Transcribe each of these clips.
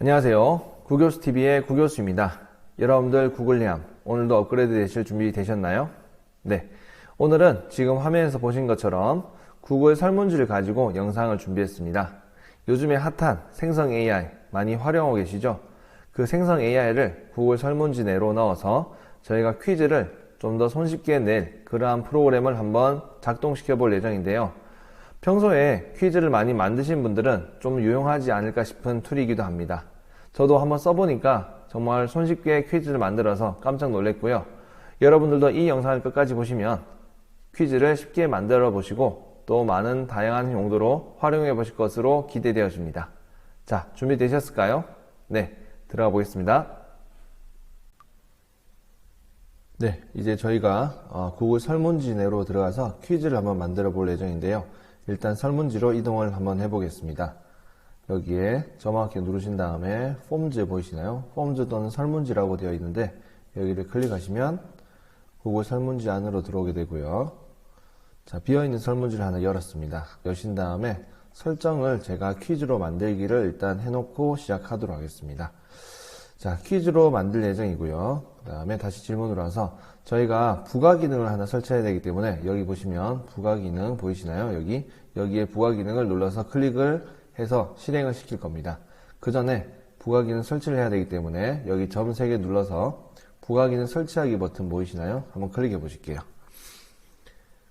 안녕하세요. 구교수TV의 구교수입니다. 여러분들 구글리암, 오늘도 업그레이드 되실 준비 되셨나요? 네. 오늘은 지금 화면에서 보신 것처럼 구글 설문지를 가지고 영상을 준비했습니다. 요즘에 핫한 생성 AI 많이 활용하고 계시죠? 그 생성 AI를 구글 설문지 내로 넣어서 저희가 퀴즈를 좀 더 손쉽게 낼 그러한 프로그램을 한번 작동시켜 볼 예정인데요. 평소에 퀴즈를 많이 만드신 분들은 좀 유용하지 않을까 싶은 툴이기도 합니다. 저도 한번 써보니까 정말 손쉽게 퀴즈를 만들어서 깜짝 놀랐고요. 여러분들도 이 영상을 끝까지 보시면 퀴즈를 쉽게 만들어 보시고 또 많은 다양한 용도로 활용해 보실 것으로 기대되어집니다. 자, 준비되셨을까요? 네, 들어가 보겠습니다. 네, 이제 저희가 어, 구글 설문지 내로 들어가서 퀴즈를 한번 만들어 볼 예정인데요. 일단 설문지로 이동을 한번 해보겠습니다. 여기에 정확히 누르신 다음에 폼즈 보이시나요? 폼즈 또는 설문지라고 되어 있는데 여기를 클릭하시면 구글 설문지 안으로 들어오게 되고요. 자, 비어있는 설문지를 하나 열었습니다. 여신 다음에 설정을 제가 퀴즈로 만들기를 일단 해놓고 시작하도록 하겠습니다. 자, 퀴즈로 만들 예정이고요. 그 다음에 다시 질문으로 와서 저희가 부가 기능을 하나 설치해야 되기 때문에 여기 보시면 부가 기능 보이시나요? 여기 여기에 부가 기능을 눌러서 클릭을 해서 실행을 시킬 겁니다. 그 전에 부가 기능 설치를 해야 되기 때문에 여기 점 3개 눌러서 부가 기능 설치하기 버튼 보이시나요? 한번 클릭해 보실게요.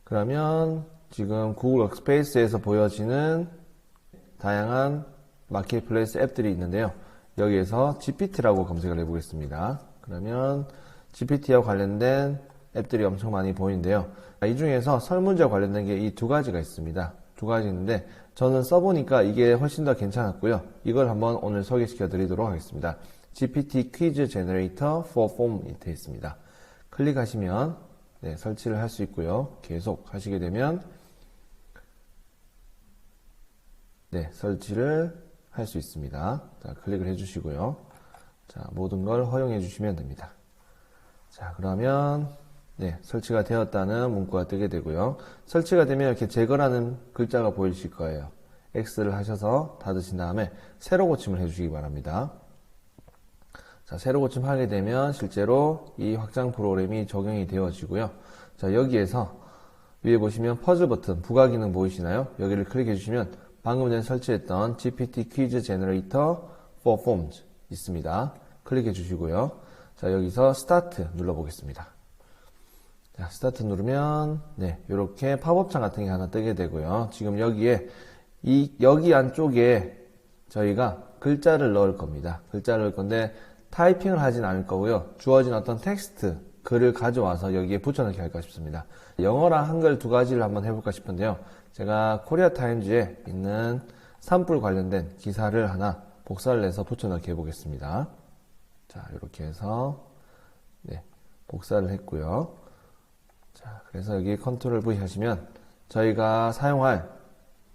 그러면 지금 구글 워크스페이스에서 보여지는 다양한 마켓플레이스 앱들이 있는데요. 여기에서 GPT라고 검색을 해보겠습니다. 그러면 GPT와 관련된 앱들이 엄청 많이 보이는데요. 이 중에서 설문지와 관련된 게 이 두 가지가 있습니다. 두 가지 있는데 저는 써보니까 이게 훨씬 더 괜찮았고요. 이걸 한번 오늘 소개시켜 드리도록 하겠습니다. GPT 퀴즈 제너레이터 for form 밑에 있습니다. 클릭하시면 네, 설치를 할 수 있고요. 계속 하시게 되면 네, 설치를 할 수 있습니다. 자, 클릭을 해주시고요. 자, 모든 걸 허용해 주시면 됩니다. 자, 그러면 네, 설치가 되었다는 문구가 뜨게 되고요. 설치가 되면 이렇게 제거라는 글자가 보이실 거예요. X를 하셔서 닫으신 다음에 새로 고침을 해주시기 바랍니다. 자, 새로 고침하게 되면 실제로 이 확장 프로그램이 적용이 되어지고요. 자, 여기에서 위에 보시면 퍼즐 버튼, 부가 기능 보이시나요? 여기를 클릭해 주시면 방금 전에 설치했던 GPT 퀴즈 제너레이터 for forms 있습니다. 클릭해 주시고요. 자, 여기서 스타트 눌러 보겠습니다. 자, 스타트 누르면 네, 이렇게 팝업창 같은 게 하나 뜨게 되고요. 지금 여기에 이 여기 안쪽에 저희가 글자를 넣을 겁니다. 글자를 넣을 건데 타이핑을 하진 않을 거고요. 주어진 어떤 텍스트 글을 가져와서 여기에 붙여넣기 할까 싶습니다. 영어랑 한글 두 가지를 한번 해볼까 싶은데요. 제가 코리아 타임즈에 있는 산불 관련된 기사를 하나 복사를 해서 붙여넣기 해보겠습니다. 자, 이렇게 해서 네, 복사를 했고요. 자, 그래서 여기 컨트롤 V 하시면 저희가 사용할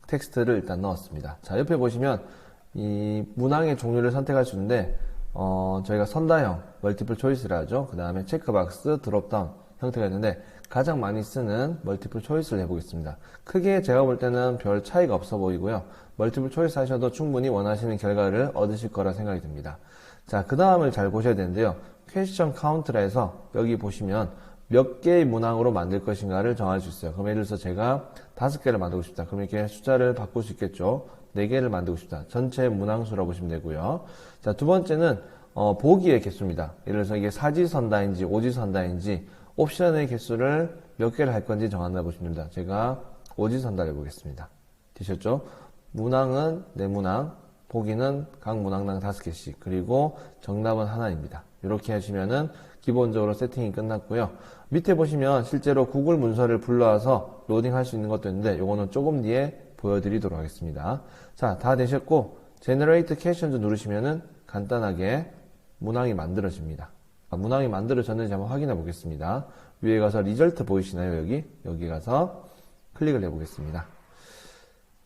텍스트를 일단 넣었습니다. 자, 옆에 보시면 이 문항의 종류를 선택할 수 있는데 어, 저희가 선다형, 멀티플 초이스를 하죠. 그 다음에 체크박스, 드롭다운 형태가 있는데 가장 많이 쓰는 멀티플 초이스를 해보겠습니다. 크게 제가 볼 때는 별 차이가 없어 보이고요. 멀티플 초이스 하셔도 충분히 원하시는 결과를 얻으실 거라 생각이 듭니다. 자, 그 다음을 잘 보셔야 되는데요. 퀘스천 카운트라 해서 여기 보시면 몇 개의 문항으로 만들 것인가를 정할 수 있어요. 그럼 예를 들어서 제가 다섯 개를 만들고 싶다. 그럼 이렇게 숫자를 바꿀 수 있겠죠. 네 개를 만들고 싶다. 전체 문항수라고 보시면 되고요. 자, 두 번째는 어, 보기의 개수입니다. 예를 들어서 이게 사지선다인지 오지선다인지 옵션의 개수를 몇 개를 할 건지 정한다 보시면 됩니다. 제가 오지선다를 해보겠습니다. 되셨죠? 문항은 네 문항, 보기는 각 문항당 다섯 개씩, 그리고 정답은 하나입니다. 이렇게 하시면은 기본적으로 세팅이 끝났고요. 밑에 보시면 실제로 구글 문서를 불러와서 로딩할 수 있는 것도 있는데 요거는 조금 뒤에 보여드리도록 하겠습니다. 자, 다 되셨고 Generate Questions 누르시면은 간단하게 문항이 만들어집니다. 아, 문항이 만들어졌는지 한번 확인해 보겠습니다. 위에 가서 리절트 보이시나요? 여기 여기 가서 클릭을 해 보겠습니다.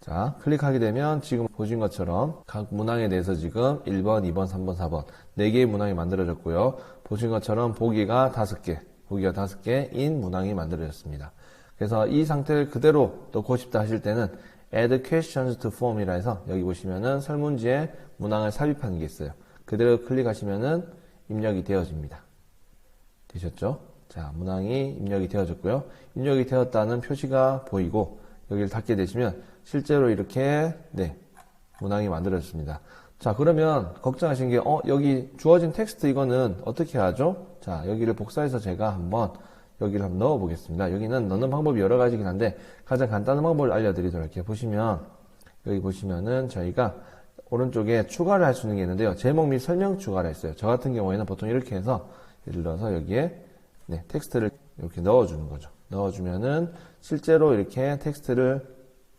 자, 클릭하게 되면 지금 보신 것처럼 각 문항에 대해서 지금 1번, 2번, 3번, 4번 4개의 문항이 만들어졌고요. 보신 것처럼 보기가 5개, 보기가 5개인 문항이 만들어졌습니다. 그래서 이 상태를 그대로 넣고 싶다 하실 때는 add questions to form이라 해서 여기 보시면은 설문지에 문항을 삽입하는 게 있어요. 그대로 클릭하시면은 입력이 되어집니다. 되셨죠? 자, 문항이 입력이 되어졌고요. 입력이 되었다는 표시가 보이고 여기를 닫게 되시면 실제로 이렇게 네, 문항이 만들어졌습니다. 자, 그러면 걱정하신 게 어, 여기 주어진 텍스트 이거는 어떻게 하죠? 자, 여기를 복사해서 제가 한번 여기를 한번 넣어 보겠습니다. 여기는 넣는 방법이 여러 가지긴 한데 가장 간단한 방법을 알려드리도록 할게요. 보시면 여기 보시면은 저희가 오른쪽에 추가를 할 수 있는 게 있는데요. 제목 및 설명 추가를 했어요. 저 같은 경우에는 보통 이렇게 해서 예를 들어서 여기에 네, 텍스트를 이렇게 넣어주는 거죠. 넣어주면은 실제로 이렇게 텍스트를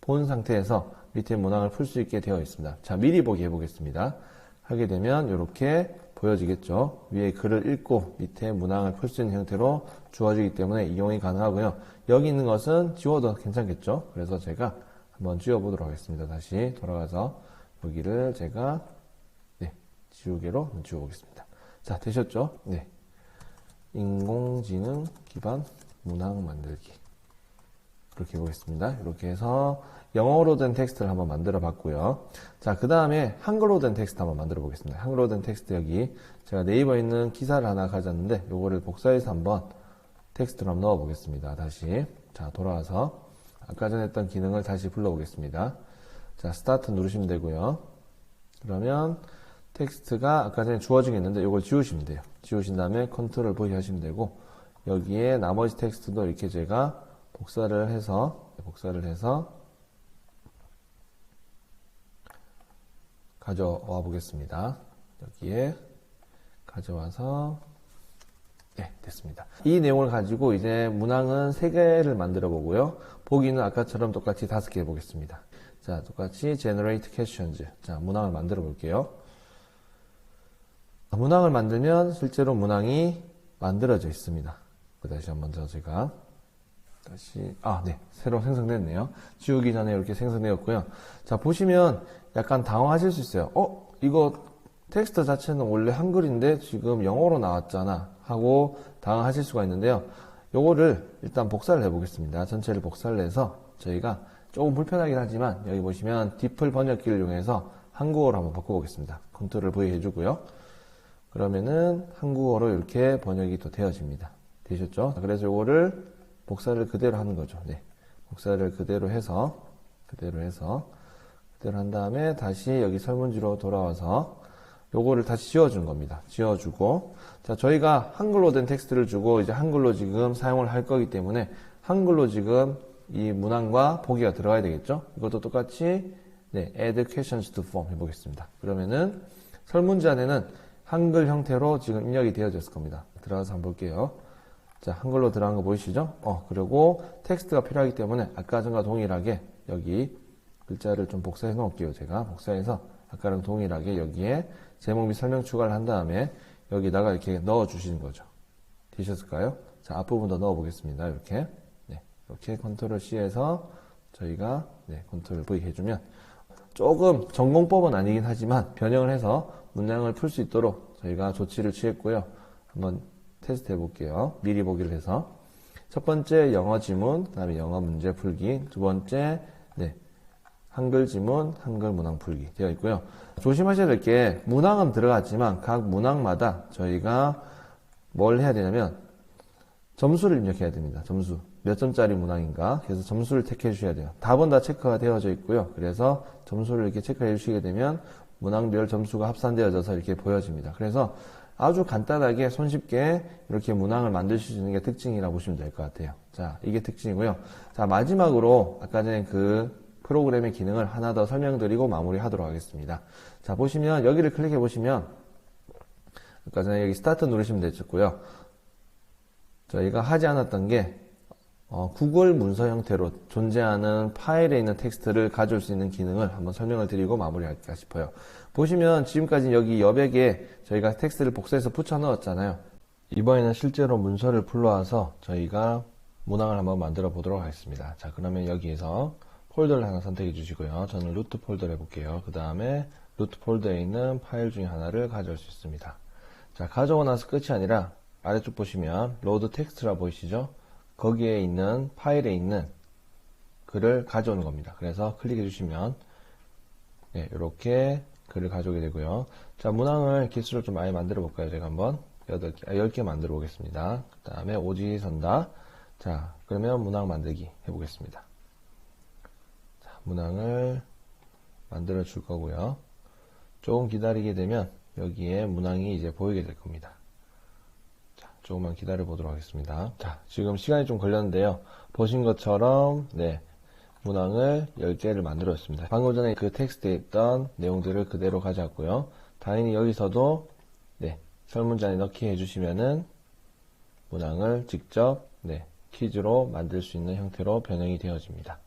본 상태에서 밑에 문항을 풀 수 있게 되어 있습니다. 자, 미리 보기 해보겠습니다. 하게 되면 이렇게 보여지겠죠. 위에 글을 읽고 밑에 문항을 풀 수 있는 형태로 주어지기 때문에 이용이 가능하고요. 여기 있는 것은 지워도 괜찮겠죠. 그래서 제가 한번 지워보도록 하겠습니다. 다시 돌아가서 여기를 제가 네, 지우개로 한번 지워 보겠습니다. 자, 되셨죠? 네. 인공지능 기반 문항 만들기. 그렇게 해보겠습니다. 이렇게 해서 영어로 된 텍스트를 한번 만들어 봤고요. 자, 그 다음에 한글로 된 텍스트 한번 만들어 보겠습니다. 한글로 된 텍스트 여기 제가 네이버에 있는 기사를 하나 가졌는데 요거를 복사해서 한번 텍스트로 한번 넣어 보겠습니다. 다시. 자, 돌아와서 아까 전에 했던 기능을 다시 불러 보겠습니다. 자, 스타트 누르시면 되고요. 그러면 텍스트가 아까 전에 주어진 게 있는데 이걸 지우시면 돼요. 지우신 다음에 컨트롤 V 하시면 되고 여기에 나머지 텍스트도 이렇게 제가 복사를 해서 복사를 해서 가져와 보겠습니다. 여기에 가져와서 네, 됐습니다. 이 내용을 가지고 이제 문항은 3개를 만들어 보고요. 보기는 아까처럼 똑같이 5개 해보겠습니다. 자, 똑같이 generate questions. 자, 문항을 만들어 볼게요. 문항을 만들면 실제로 문항이 만들어져 있습니다. 다시 한번 더 제가 다시 아, 네. 새로 생성됐네요. 지우기 전에 이렇게 생성되었고요. 자, 보시면 약간 당황하실 수 있어요. 어, 이거 텍스트 자체는 원래 한글인데 지금 영어로 나왔잖아 하고 당황하실 수가 있는데요. 요거를 일단 복사를 해 보겠습니다. 전체를 복사를 해서 저희가 조금 불편하긴 하지만 여기 보시면 디플 번역기를 이용해서 한국어로 한번 바꿔보겠습니다. 컨트롤 V 해주고요. 그러면은 한국어로 이렇게 번역이 또 되어집니다. 되셨죠? 그래서 요거를 복사를 그대로 하는 거죠. 네. 복사를 그대로 해서, 그대로 해서, 그대로 한 다음에 다시 여기 설문지로 돌아와서 요거를 다시 지워주는 겁니다. 지워주고. 자, 저희가 한글로 된 텍스트를 주고 이제 한글로 지금 사용을 할 거기 때문에 한글로 지금 이 문항과 보기가 들어가야 되겠죠? 이것도 똑같이 네, add questions to form 해보겠습니다. 그러면은 설문지 안에는 한글 형태로 지금 입력이 되어졌을 겁니다. 들어가서 한번 볼게요. 자, 한글로 들어간 거 보이시죠? 어, 그리고 텍스트가 필요하기 때문에 아까 전과 동일하게 여기 글자를 좀 복사해 놓을게요. 제가 복사해서 아까랑 동일하게 여기에 제목 및 설명 추가를 한 다음에 여기다가 이렇게 넣어 주시는 거죠. 되셨을까요? 자, 앞부분 더 넣어 보겠습니다. 이렇게. 네. 이렇게 컨트롤 C에서 저희가 네, 컨트롤 V 해주면 조금 전공법은 아니긴 하지만 변형을 해서 문장을 풀 수 있도록 저희가 조치를 취했고요. 한번 테스트 해볼게요. 미리 보기를 해서. 첫 번째 영어 지문, 그 다음에 영어 문제 풀기. 두 번째, 네. 한글 지문, 한글 문항 풀기 되어 있고요. 조심하셔야 될 게 문항은 들어갔지만 각 문항마다 저희가 뭘 해야 되냐면 점수를 입력해야 됩니다. 점수. 몇 점짜리 문항인가. 그래서 점수를 택해 주셔야 돼요. 답은 다 체크가 되어져 있고요. 그래서 점수를 이렇게 체크해 주시게 되면 문항별 점수가 합산되어져서 이렇게 보여집니다. 그래서 아주 간단하게 손쉽게 이렇게 문항을 만드실 수 있는 게 특징이라고 보시면 될 것 같아요. 자, 이게 특징이고요. 자, 마지막으로 아까 전에 그 프로그램의 기능을 하나 더 설명드리고 마무리하도록 하겠습니다. 자, 보시면 여기를 클릭해 보시면 아까 전에 여기 스타트 누르시면 되겠고요. 저희가 하지 않았던 게 어, 구글 문서 형태로 존재하는 파일에 있는 텍스트를 가져올 수 있는 기능을 한번 설명을 드리고 마무리할까 싶어요. 보시면 지금까지 여기 여백에 저희가 텍스트를 복사해서 붙여 넣었잖아요. 이번에는 실제로 문서를 불러와서 저희가 문항을 한번 만들어 보도록 하겠습니다. 자, 그러면 여기에서 폴더를 하나 선택해 주시고요. 저는 루트 폴더를 해볼게요. 그 다음에 루트 폴더에 있는 파일 중에 하나를 가져올 수 있습니다. 자, 가져오고 나서 끝이 아니라 아래쪽 보시면 로드 텍스트라 보이시죠? 거기에 있는 파일에 있는 글을 가져오는 겁니다. 그래서 클릭해 주시면 네, 이렇게 글을 가져오게 되고요. 자, 문항을 개수를 좀 많이 만들어 볼까요? 제가 한번 8개, 아, 10개 만들어 보겠습니다. 그 다음에 오지 선다. 자, 그러면 문항 만들기 해보겠습니다. 자, 문항을 만들어 줄 거고요. 조금 기다리게 되면 여기에 문항이 이제 보이게 될 겁니다. 자, 조금만 기다려 보도록 하겠습니다. 자, 지금 시간이 좀 걸렸는데요. 보신 것처럼, 네, 문항을 10개를 만들었습니다. 방금 전에 그 텍스트에 있던 내용들을 그대로 가져왔고요. 당연히 여기서도, 네, 설문지안에 넣기 해주시면은 문항을 직접, 네, 퀴즈로 만들 수 있는 형태로 변형이 되어집니다.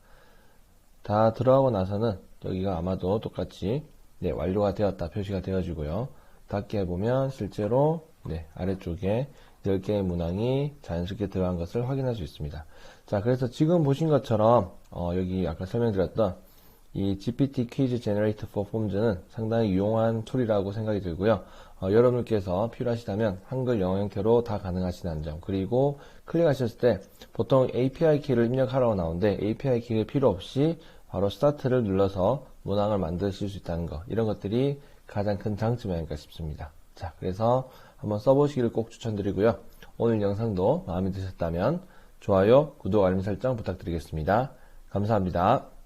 다 들어가고 나서는 여기가 아마도 똑같이 네, 완료가 되었다 표시가 되어지고요. 닫기 해보면 실제로 네, 아래쪽에 10개의 문항이 자연스럽게 들어간 것을 확인할 수 있습니다. 자, 그래서 지금 보신 것처럼 어, 여기 아까 설명드렸던 이 GPT 퀴즈 제너레이터 for forms는 상당히 유용한 툴이라고 생각이 들고요. 어, 여러분께서 필요하시다면 한글 영어 형태로 다 가능하시다는 점 그리고 클릭하셨을 때 보통 API 키를 입력하라고 나오는데 API 키가 필요 없이 바로 스타트를 눌러서 문항을 만드실 수 있다는 것 이런 것들이 가장 큰 장점이 아닐까 싶습니다. 자 그래서 한번 써보시기를 꼭 추천드리고요. 오늘 영상도 마음에 드셨다면 좋아요, 구독, 알림 설정 부탁드리겠습니다. 감사합니다.